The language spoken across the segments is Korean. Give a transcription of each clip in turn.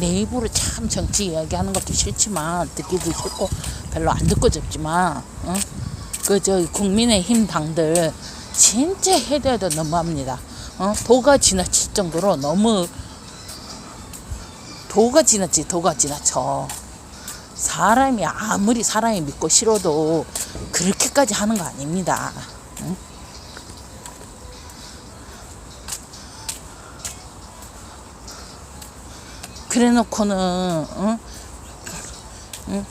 내 입으로 참 정치 이야기하는 것도 싫지만 듣기도 싫고 별로 안 듣고 싶지만 어? 그저 국민의힘 당들 진짜 해도 너무합니다. 어? 도가 지나칠 정도로 너무 도가 지나치 도가 지나쳐. 사람이 아무리 사람이 믿고 싫어도 그렇게까지 하는 거 아닙니다. 그래 놓고는 응? 응?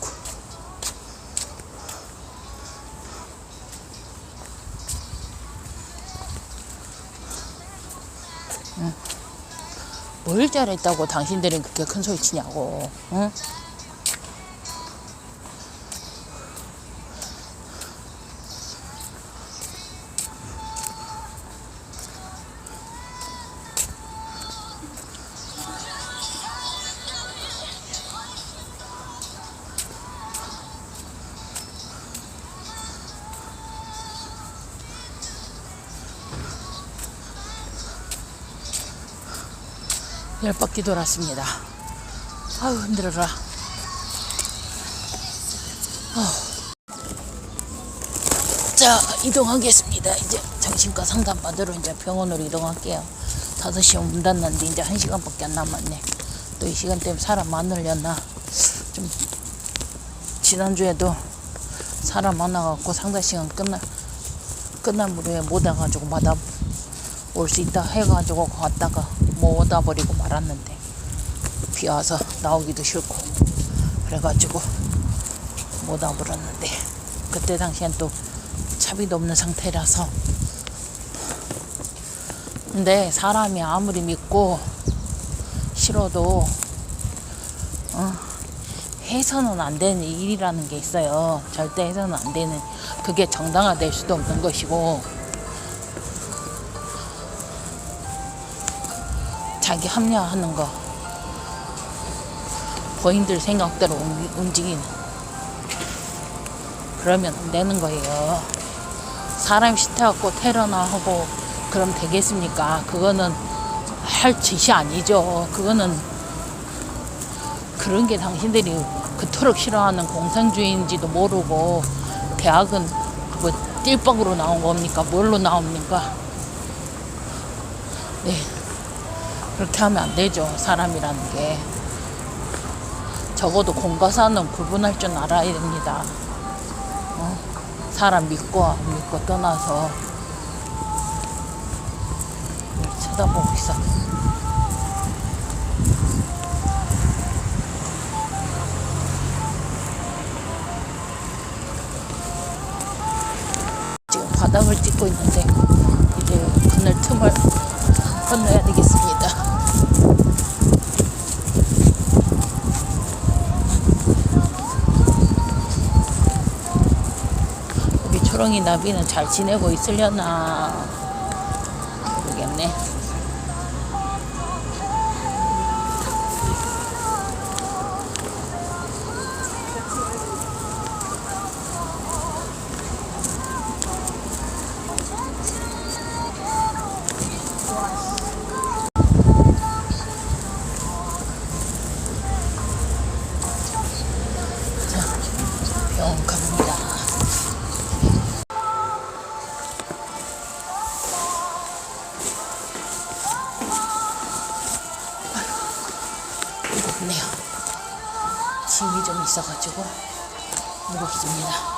응. 뭘 잘했다고 당신들은 그렇게 큰 소리 치냐고 응? 열 바퀴 돌았습니다. 아우 힘들어라. 어. 자 이동하겠습니다. 이제 정신과 상담 받으러 이제 병원으로 이동할게요. 5시에 문 닫는데 이제 1시간밖에 안 남았네. 또 이 시간 때문에 사람 많으려나 좀 지난주에도 사람 많아갖고 상담 시간 끝나 끝난 무렵에 못 와가지고 마다 올 수 있다 해가지고 갔다가 못 오다 버리고 말았는데 비 와서 나오기도 싫고 그래가지고 못 와버렸는데 그때 당시엔 또 차비도 없는 상태라서. 근데 사람이 아무리 믿고 싫어도 어, 해서는 안 되는 일이라는 게 있어요. 절대 해서는 안 되는 그게 정당화될 수도 없는 것이고 자기 합리화하는 거. 본인들 생각대로 움- 움직이는. 그러면 안 되는 거예요. 사람 싫다고 테러나 하고 그럼 되겠습니까? 그거는 할 짓이 아니죠. 그거는 그런 게 당신들이 그토록 싫어하는 공산주의인지도 모르고 대학은 그거 띨빵으로 나온 겁니까? 뭘로 나옵니까? 네 그렇게 하면 안 되죠. 사람이라는 게. 적어도 공과 사는 구분할 줄 알아야 됩니다. 어? 사람 믿고 안 믿고 떠나서 쳐다보고 있어. 지금 바닥을 찍고 있는데 이제 그늘 틈을 건너야 되겠습니다. 초롱이 나비는 잘 지내고 있으려나 모르겠네. 갑 있어가지고 무겁습니다.